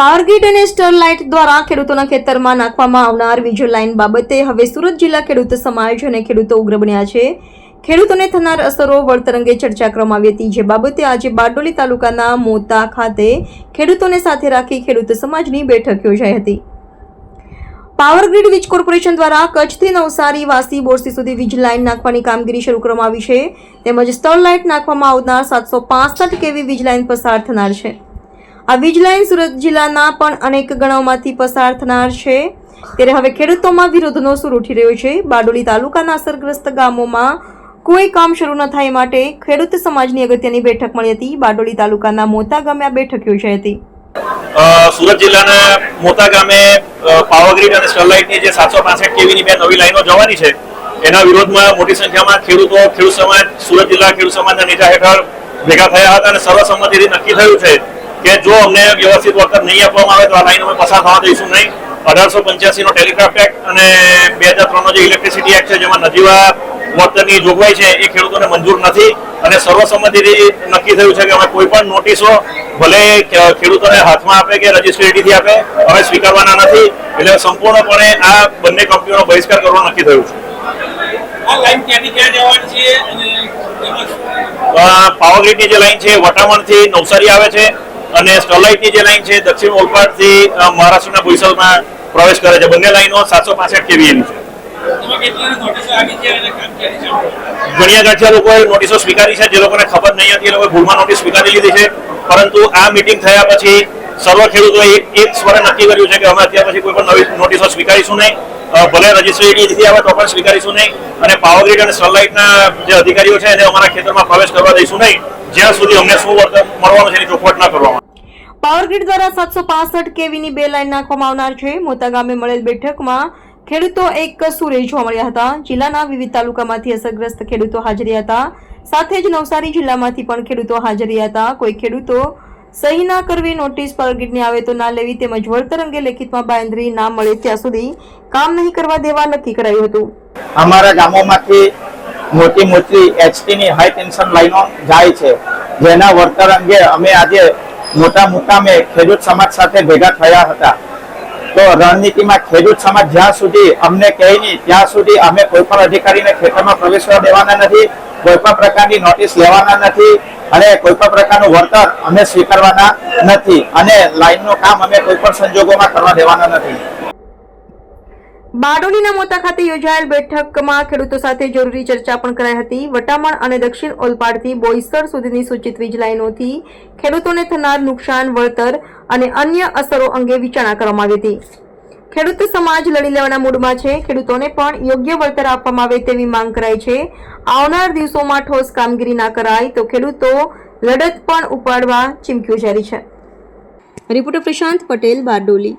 Power Grid અને સ્ટરલાઇટ દ્વારા ખેડૂતોના ખેતરમાં નાખવામાં આવનાર વીજ લાઇન બાબતે હવે સુરત જિલ્લા ખેડૂત સમાજ અને ખેડૂતો ઉગ્ર બન્યા છે. ખેડૂતોને થનાર અસરો વળતર અંગે ચર્ચા કરવામાં આવી હતી, જે બાબતે આજે બારડોલી તાલુકાના મોતા ખાતે ખેડૂતોને સાથે રાખી ખેડૂત સમાજની બેઠક યોજાઈ હતી. પાવરગ્રીડ વીજ કોર્પોરેશન દ્વારા કચ્છથી નવસારી વાસી બોરસી સુધી વીજ લાઇન નાખવાની કામગીરી શરૂ કરવામાં આવી છે. તેમજ સ્ટરલાઇટ નાખવામાં આવનાર સાતસો પાસઠ કેવી વીજ લાઇન પસાર થનાર છે. આ વીજ સુરત જિલ્લાના પણ અનેક ગણાવમાંથી પસાર થનાર છે. ત્યારે હવે ખેડૂતોમાં વિરોધનો સૂર ઉઠી રહ્યો છે. બારડોલી તાલુકાના અસરગ્રસ્ત ગામોમાં કોઈ કામ શરૂ ન થાય માટે ખેડૂત સમાજની અગત્યની બેઠક મળી હતી. બારડોલી તાલુકાના મોતા ગામે આ બેઠક યોજાઈ હતી. સુરત જિલ્લાના મોતા ગામે પાવર ગ્રીડ અને સ્ટરલાઇટની જે સાતસો પાસઠ કેવીની બે નવી લાઈનો જવાની છે, એના વિરોધમાં મોટી સંખ્યામાં ખેડૂતો, ખેડૂત સમાજ, સુરત જિલ્લા ખેડૂત સમાજના નેતા હેઠળ ભેગા થયા હતા અને સર્વસંમતિથી નક્કી થયું છે કે જો અમને વ્યવસ્થિત વળતર નહીં આપવામાં આવે તો આ લાઈન અમે પસાર થવા દઈશું નહીં. અઢારસો પંચ્યાસી નો ટેલિગ્રાફ એક્ટ અને બે હજાર ત્રણનો જે ઇલેક્ટ્રિસિટી એક્ટ છે જેમાં નજીવા વળતરની જોગવાઈ છે એ ખેડૂતોને મંજૂર નથી. અને સર્વસંમતિથી નક્કી થયું છે કે અમે કોઈ પણ નોટિસો ભલે ખેડૂતોને હાથમાં આપે કે રજિસ્ટ્રેટીથી આપે અમે સ્વીકારવાના નથી. એટલે સંપૂર્ણપણે આ બંને કંપનીઓનો બહિષ્કાર કરવા નક્કી થયું છે. પાવરગ્રીડની જે લાઈન છે વટામણથી નવસારી આવે છે. અને સ્ટરલાઇટની જે લાઈન છે દક્ષિણ ઓલપાડથી મહારાષ્ટ્રના ભૂસલમાં પ્રવેશ કરે છે. બંને લાઈનો સાતસો પાસઠ કેવીએની છે. ઘણી ગાંઠિયા લોકોએ નોટિસો સ્વીકારી છે. જે લોકોને ખબર નહીં હતી એ લોકોએ ભૂલમાં નોટિસ સ્વીકારી લીધી છે. પરંતુ આ મિટિંગ થયા પછી સર્વ ખેડૂતોએ એક એક સ્વરે નક્કી કર્યું છે કે અમે અત્યાર પછી કોઈ પણ નવી નોટિસો સ્વીકારીશું નહીં. ભલે રજિસ્ટ્રેટીથી આવે તો પણ સ્વીકારીશું નહીં. અને પાવરગ્રીડ અને સ્ટરલાઇટના જે અધિકારીઓ છે એને અમારા ખેતરમાં પ્રવેશ કરવા દઈશું નહીં. જ્યાં સુધી અમને શું મળવાનું છે એની ચોખવટ ના કરવામાં પાવરગ્રીડ દ્વારા સાતસો પાસઠ કેવીની બે લાઇન નાખવામાં આવનાર છે. મોતા ગામે મળેલ બેઠકમાં ખેડૂતો એક સુરે જોવા મળ્યા હતા. જિલ્લાના વિવિધ તાલુકામાંથી અસરગ્રસ્ત ખેડૂતો હાજરી હતા. સાથે જ નવસારી જિલ્લામાંથી પણ ખેડૂતો હાજરી હતા. કોઈ ખેડૂતો સહી ના કરવી નોટિસ પાવરગ્રીડની આવે તો ના લેવી તેમજ વળતર અંગે લેખિતમાં બાંધરી ના મળે ત્યાં સુધી કામ નહીં કરવા દેવા નક્કી કરાયું હતું. અમારા ગામોમાંથી મોટી મોટી એચટી ની હાઈ ટેન્શન લાઈનો જાય છે. જેના વળતર અંગે અમે આજે મોટા મુકામે ખેડૂત સમાજ સાથે ભેગા થયા હતા. તો રણનીતિમાં ખેડૂત સમાજ જ્યાં સુધી અમને કહે નહીં, ત્યાં સુધી અમે કોઈ પણ અધિકારીને ખેતરમાં પ્રવેશવા દેવાના નથી, કોઈ પણ પ્રકારની નોટિસ લેવાના નથી અને કોઈ પણ પ્રકારનું વળતર અમે સ્વીકારવાના નથી અને લાઈનનું કામ અમે કોઈ પણ સંજોગોમાં કરવા દેવાના નથી. બારડોલીના મોતા ખાતે યોજાયેલ બેઠકમાં ખેડૂતો સાથે જરૂરી ચર્ચા પણ કરાઈ હતી. વટામણ અને દક્ષિણ ઓલપાડથી બોઈસર સુધીની સૂચિત વીજ લાઇનોથી ખેડૂતોને થનાર નુકસાન, વળતર અને અન્ય અસરો અંગે વિચારણા કરવામાં આવી હતી. ખેડૂત સમાજ લડી લેવાના મૂડમાં છે. ખેડૂતોને પણ યોગ્ય વળતર આપવામાં આવે તેવી માંગ કરાઈ છે. આવનાર દિવસોમાં ઠોસ કામગીરી ના કરાય તો ખેડૂતો લડત પણ ઉપાડવા ચીમકી ઉચ્ચારી છે. રિપોર્ટર પ્રશાંત પટેલ, બારડોલી.